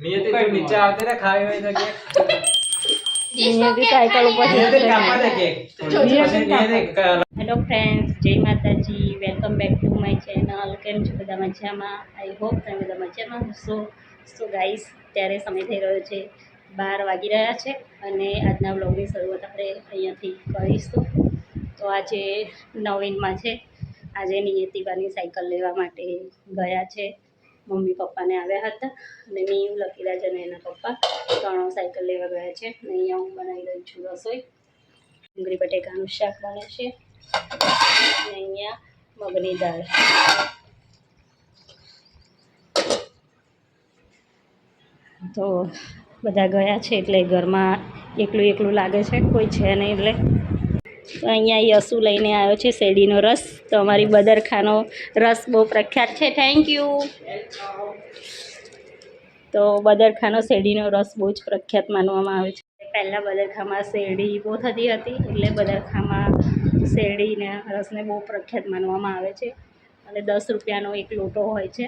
નિયતિ તો નીચે આવતી ને ખાઈ હોય તો કે. નિયતિ સાયકલ ઉપર નિયતિ કાપવા દે કેક પછી નિયતિ ક- હેલો ફ્રેન્ડ્સ જય Mataji welcome back to my channel. કેમ છો બધા મજામાં? આઈ હોપ તમે બધા મજામાં હશો. સો ગાઈસ ત્યારે સમય થઈ રહ્યો છે બાર વાગી રહ્યા છે અને આજના બ્લોગની શરૂઆત આપણે અહીંયાથી કરીશું. તો આજે નવીનમાં છે. આજે નિયતિબાની સાયકલ લેવા માટે ગયા છે. મમ્મી પપ્પાને આવ્યા હતા અને મેં લકીરાજ અને એના પપ્પા ત્રણો સાયકલ લેવા ગયા છે અને અહીંયા હું બનાવી રહી છું રસોઈ. ડુંગળી બટેકાનું શાક બને છે અને અહીંયા મગની દાળ. તો બધા ગયા છે એટલે ઘરમાં એકલું એકલું લાગે છે, કોઈ છે નહીં એટલે. અહીંયા યસુ લઈને આવ્યો છે, શેરડીનો રસ. તો અમારી બદરખાનો રસ બહુ પ્રખ્યાત છે. થેન્ક યુ તો બદરખાનો શેરડીનો રસ બહુ જ પ્રખ્યાત માનવામાં આવે છે. પહેલાં બદરખામાં શેરડી બહુ થતી હતી, એટલે બદરખામાં શેરડીના રસને બહુ પ્રખ્યાત માનવામાં આવે છે. અને દસ રૂપિયાનો એક લોટો હોય છે.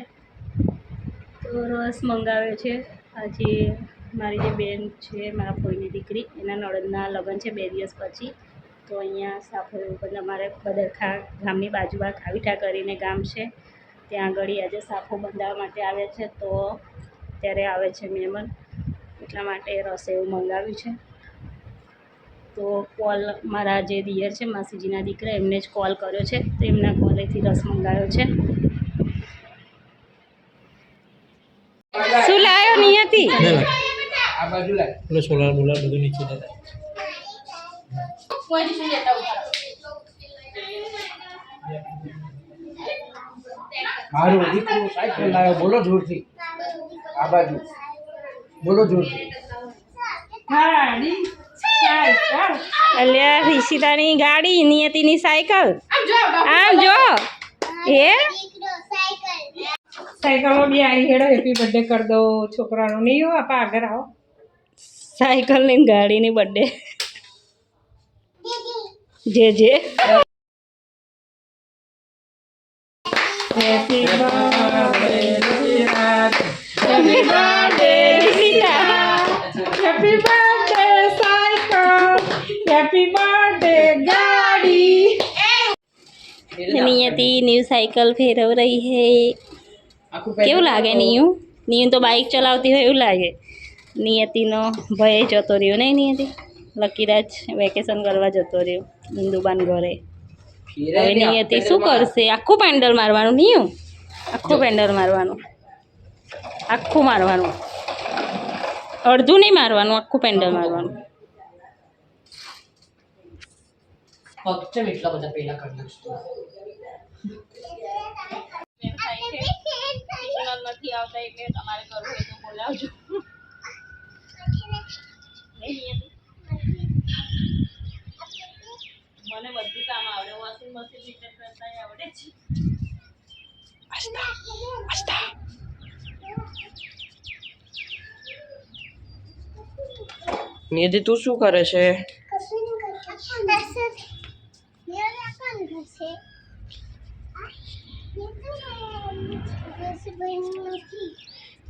તો રસ મંગાવ્યો છે. આજે મારી જે બેન છે, મારા ફોઈની દીકરી, એના નળદના લગ્ન છે બે દિવસ પછી. તો અહીંયા સાફો બધા અમારે બદરખા ગામની બાજુમાં ખાવીઠા કરીને ગામ છે. ત્યાં આગળ આજે સાફો બંધાવવા માટે આવે છે તો ત્યારે આવે છે મહેમાન. એટલા માટે રસ એવું મંગાવ્યું છે. તો કોલ મારા જે દિયર છે માસીજીના દીકરા એમને જ કોલ કર્યો છે. તો એમના કોલેથી રસ મંગાવ્યો છે. શું લાવ્યો નિયતિ? આ બાજુ લાય પેલો સોલાર બોલાર બધું નીચે દે મારું દીકરું સાયકલ લાવ્યો. બોલો જોરથી. આ બાજુ. બોલો જોરથી. અલ્યા રિશિતાની ગાડી નિયતિની સાયકલ. આમ જો હે? સાયકલો. બી આવી હેડો હેપી બર્થડે કરી દો છોકરાનો. નહીં હો આપા આગળ આવો. સાયકલ સાયકલની ગાડીની બર્થડે. જે જે. Happy happy birthday Rishita happy birthday cycle happy birthday ગાડી નિયતિ ન્યૂ સાયકલ ફેરવ રહી હે. કેવું લાગે નિયુ? નિયુ તો બાઇક ચલાવતી હોય એવું લાગે. નિયતિનો ભય જતો રહ્યો નહીં નિયતિ લકીરાજ વેકેશન કરવા જતો રહ્યો ઇન્દુબાન ઘરે. હવે નહીં હતી શું કરશે? આખું પેન્ડલ મારવાનું નિયુ આખું પેન્ડલ મારવાનું. આખું મારવાનું. અડધું નહીં મારવાનું આખું પેન્ડલ મારવાનું. એટલા બધા પેલા કરી નાખશું નથી આવતા એટલે તમારે કરવું હોય તો બોલાવજો. મને બધું કામ આવડે. વોશિંગ મશીન રિટર્ન કરતા આવડે છે નિધિ, તું શું કરે છે?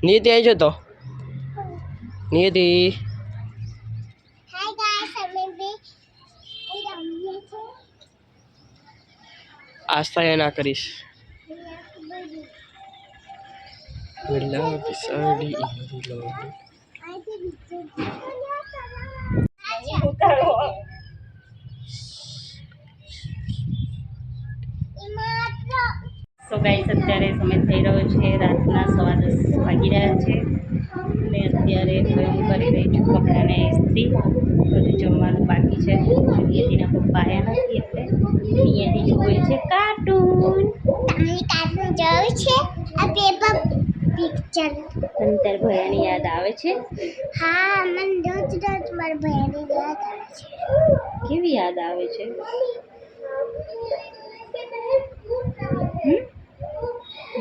નિધિ આવી જતો. નિયતિ આસ્થા એના ના કરીશ. સો ગાઈસ અત્યારે સમય થઈ રહ્યો છે. રાતના સવા દસ વાગી રહ્યા છે. અને અત્યારે હું કરી રહી છું કપડાને ઇસ્ત્રી બધું જમવાનું બાકી છે નિયતિના પપ્પા આવ્યા નથી એટલે નિયતિ જોવે છે કાર્ટૂન. પિક્ચર. અંતર તાર ભયાની યાદ આવે છે? હા મને રોજ રોજ મારા ભયાની યાદ આવે છે. કેવી યાદ આવે છે?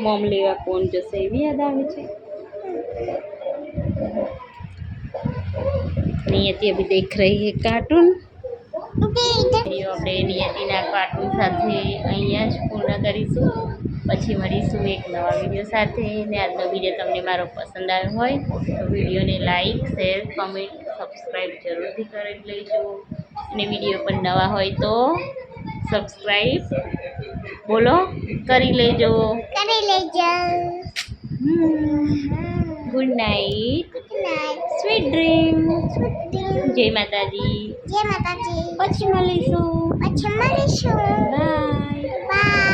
મોમ લેવા કોણ જશે એવી યાદ આવે છે? નિયતિ અભી દેખ રહી है કાર્ટૂન. વીડિયો આપણે નિયતિના કાર્ટૂન સાથે અહીંયા જ પૂર્ણ કરીશું. પછી મળીશું એક નવા વીડિયો સાથે. ને આજનો વીડિયો તમને મારો પસંદ આવ્યો હોય તો વિડીયોને લાઇક શેર કમેન્ટ સબસ્ક્રાઈબ જરૂરથી કરી લેજો. અને વીડિયો પણ નવા હોય તો સબસ્ક્રાઈબ બોલો કરી લેજો. કરી લેજો. Night good night sweet dream જય માતાજી જય માતાજી પછી મળીશું પછી મળીશું બાય